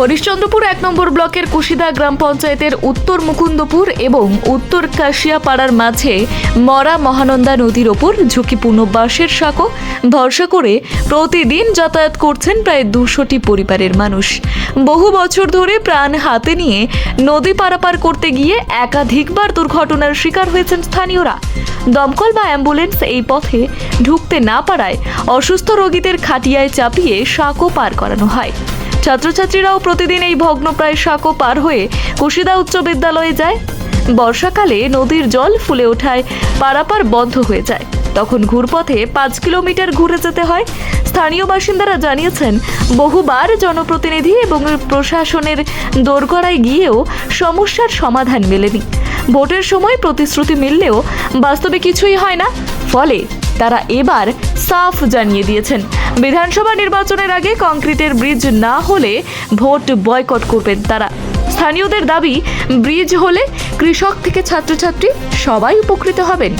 হরিশ্চন্দ্রপুর এক নম্বর ব্লকের কুশিদা গ্রাম পঞ্চায়েতের উত্তর মুকুন্দপুর এবং উত্তর কাশিয়াপাড়ার মাঝে মরা মহানন্দা নদীর ওপর ঝুঁকিপূর্ণ বাঁশের সাঁকো, ভরসা করে প্রতিদিন যাতায়াত করছেন প্রায় দুশোটি পরিবারের মানুষ। বহু বছর ধরে প্রাণ হাতে নিয়ে নদী পারাপার করতে গিয়ে একাধিকবার দুর্ঘটনার শিকার হয়েছেন স্থানীয়রা। দমকল বা অ্যাম্বুলেন্স এই পথে ঢুকতে না পারায় অসুস্থ রোগীদের খাটিয়ায় চাপিয়ে সাঁকো পার করানো হয়। ছাত্রছাত্রীরাও প্রতিদিন এই ভগ্নপ্রায় সাঁকো পার হয়ে কুশিদা উচ্চ বিদ্যালয়ে যায়। বর্ষাকালে নদীর জল ফুলে ওঠায়, পারাপার বন্ধ হয়ে যায়। তখন ঘুরপথে পাঁচ কিলোমিটার ঘুরে যেতে হয়। স্থানীয় বাসিন্দারা জানিয়েছেন, বহুবার জনপ্রতিনিধি এবং প্রশাসনের দোরগড়ায় গিয়েও সমস্যার সমাধান মেলেনি। ভোটের সময় প্রতিশ্রুতি মিললেও বাস্তবে কিছুই হয় না। ফলে তারা এবার সাফ জানিয়ে দিয়েছেন। বিধানসভা নির্বাচনের আগে কংক্রিটের ব্রিজ না হলে ভোট বয়কট করবেন তারা। স্থানীয়দের দাবি, ব্রিজ হলে কৃষক থেকে ছাত্রছাত্রী সবাই উপকৃত হবেন।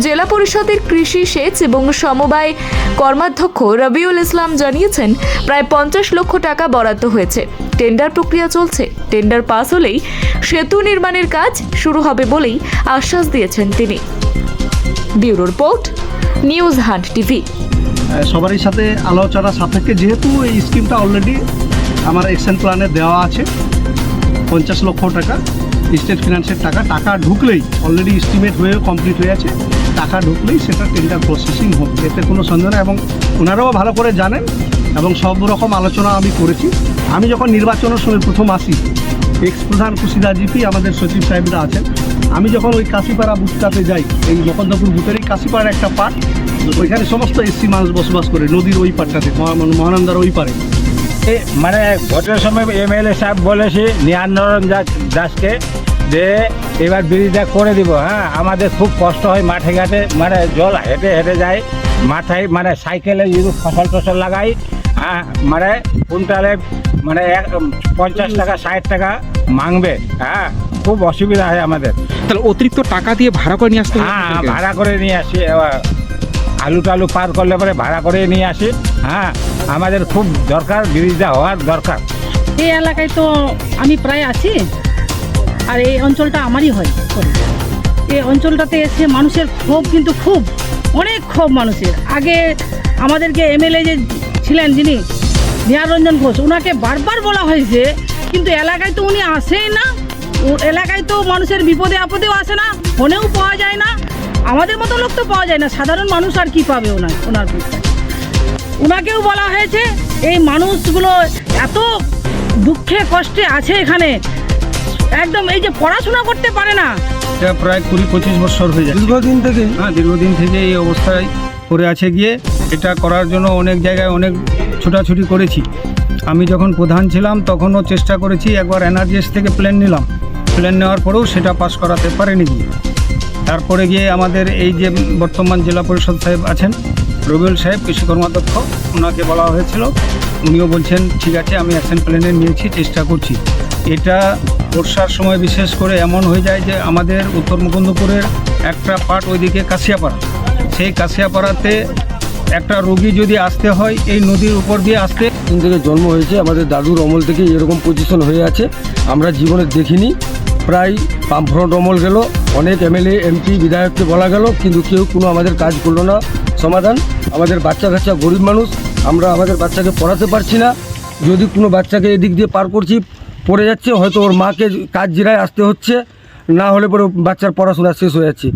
জেলা পরিষদের কৃষি সেচ এবং সমবায় কর্মাধ্যক্ষ রবিউল ইসলাম জানিয়েছেন, প্রায় পঞ্চাশ লক্ষ টাকা বরাদ্দ হয়েছে। টেন্ডার প্রক্রিয়া চলছে। টেন্ডার পাস হলেই সেতু নির্মাণের কাজ শুরু হবে বলেই আশ্বাস দিয়েছেন তিনি। Bureau report, news hunt TV. সবারই সাথে আলোচনা সাপেক্ষে, যেহেতু এই স্কিমটা অলরেডি আমার অ্যাকশন প্ল্যানে দেওয়া আছে, পঞ্চাশ লক্ষ টাকা স্টেট ফিনান্সের টাকা টাকা ঢুকলেই অলরেডি এস্টিমেট হয়ে কমপ্লিট হয়ে আছে, টাকা ঢুকলেই সেটা টেন্ডার প্রসেসিং হবে এতে কোনো সন্দেহ নেই। এবং ওনারাও ভালো করে জানেন এবং সব রকম আলোচনা আমি করেছি। আমি যখন নির্বাচনের সময় প্রথম আসি এক্স প্রধান কুশিদা জিপি, আমাদের সচিব সাহেবরা আছেন। আমি যখন ওই কাশিপাড়া বুথটাতে যাই, এই মকদ্দপুর বুথের এই কাশিপাড়ার একটা পার্ট ওইখানে সমস্ত এসসি মানুষ বসবাস করে নদীর ওই পাড়টাতে মহা- মহানন্দার ওই পারে এ মানে ভোটের সময় এমএলএ সাহেব বলেছি নিয়ান্দরণ দাসকে যে এবার ব্রিজটা করে দিব হ্যাঁ? আমাদের খুব কষ্ট হয় মাঠে ঘাটে মানে জল হেঁটে হেঁটে যায় মাথায় মানে সাইকেলে যদি ফসল টসল লাগাই হ্যাঁ? মানে কুইন্টালে মানে এক পঞ্চাশ টাকা ষাট টাকা মাংবে হ্যাঁ? খুব অসুবিধা হয় আমাদের। তাহলে অতিরিক্ত টাকা দিয়ে ভাড়া করে নিয়ে আসতে হ্যাঁ ভাড়া করে নিয়ে আসি এবার আলু টালু পার করলে পরে ভাড়া করে নিয়ে আসি। হ্যাঁ আমাদের খুব দরকার ব্রিজটা হওয়ার দরকার। এই এলাকায় তো আমি প্রায় আছি, আর এই অঞ্চলটা আমারই হয়। এই অঞ্চলটাতে এসে মানুষের ক্ষোভ কিন্তু খুব, অনেক ক্ষোভ মানুষের। আগে আমাদেরকে এমএলএ যে ছিলেন যিনি নিহারঞ্জন ঘোষ ওনাকে বারবার বলা হয়েছে, কিন্তু এলাকায় তো উনি আসেই না। এলাকায় তো মানুষের বিপদে আপদেও আসে না, ফোনেও পাওয়া যায় না। আমাদের মতো লোক তো পাওয়া যায় না। সাধারণ মানুষ আর কি পাবে ওনার ওনার ওনাকেও বলা হয়েছে এই মানুষগুলো এত দুঃখে কষ্টে আছে এখানে। একদম এই যে পড়াশোনা করতে পারে না। এটা প্রায় কুড়ি পঁচিশ বছর হয়ে যায় দীর্ঘদিন থেকে? হ্যাঁ দীর্ঘদিন থেকে এই অবস্থায় পড়ে আছে গিয়ে। এটা করার জন্য অনেক জায়গায় অনেক ছোটাছুটি করেছি। আমি যখন প্রধান ছিলাম তখনও চেষ্টা করেছি একবার এনআরজিএস থেকে প্ল্যান নিলাম। প্ল্যান নেওয়ার পরেও সেটা পাস করাতে পারেনি গিয়ে। তারপরে গিয়ে আমাদের এই যে বর্তমান জেলা পরিষদ সাহেব আছেন, রবিউল সাহেব কৃষি কর্মাধ্যক্ষ ওনাকে বলা হয়েছিল। উনিও বলছেন, ঠিক আছে, আমি অ্যাকশন প্ল্যানে নিয়েছি, চেষ্টা করছি। এটা বর্ষার সময় বিশেষ করে এমন হয়ে যায় যে আমাদের উত্তর মুকুন্দপুরের একটা পার্ট ওইদিকে কাশিয়াপাড়া। সেই কাশিয়াপাড়াতে একটা রোগী যদি আসতে হয়, এই নদীর উপর দিয়ে আসতে দিন থেকে জন্ম হয়েছে। আমাদের দাদুর অমল থেকে এরকম পজিশন হয়ে আছে। আমরা জীবনে দেখিনি। প্রায় বামফ্রন্ট অমল গেল, অনেক এমএলএ, এমপি, বিধায়ককে বলা গেল, কিন্তু কেউ কোনো আমাদের কাজ করল না। সমাধান, আমাদের বাচ্চা কাচ্চা গরিব মানুষ, আমরা আমাদের বাচ্চাকে পড়াতে পারছি না। যদি কোনো বাচ্চাকে এদিক দিয়ে পার করছি, পড়ে যাচ্ছে, হয়তো ওর মাকে কাজ জিরায় আসতে হচ্ছে, না হলে পরে বাচ্চার পড়াশোনা শেষ হয়ে যাচ্ছে।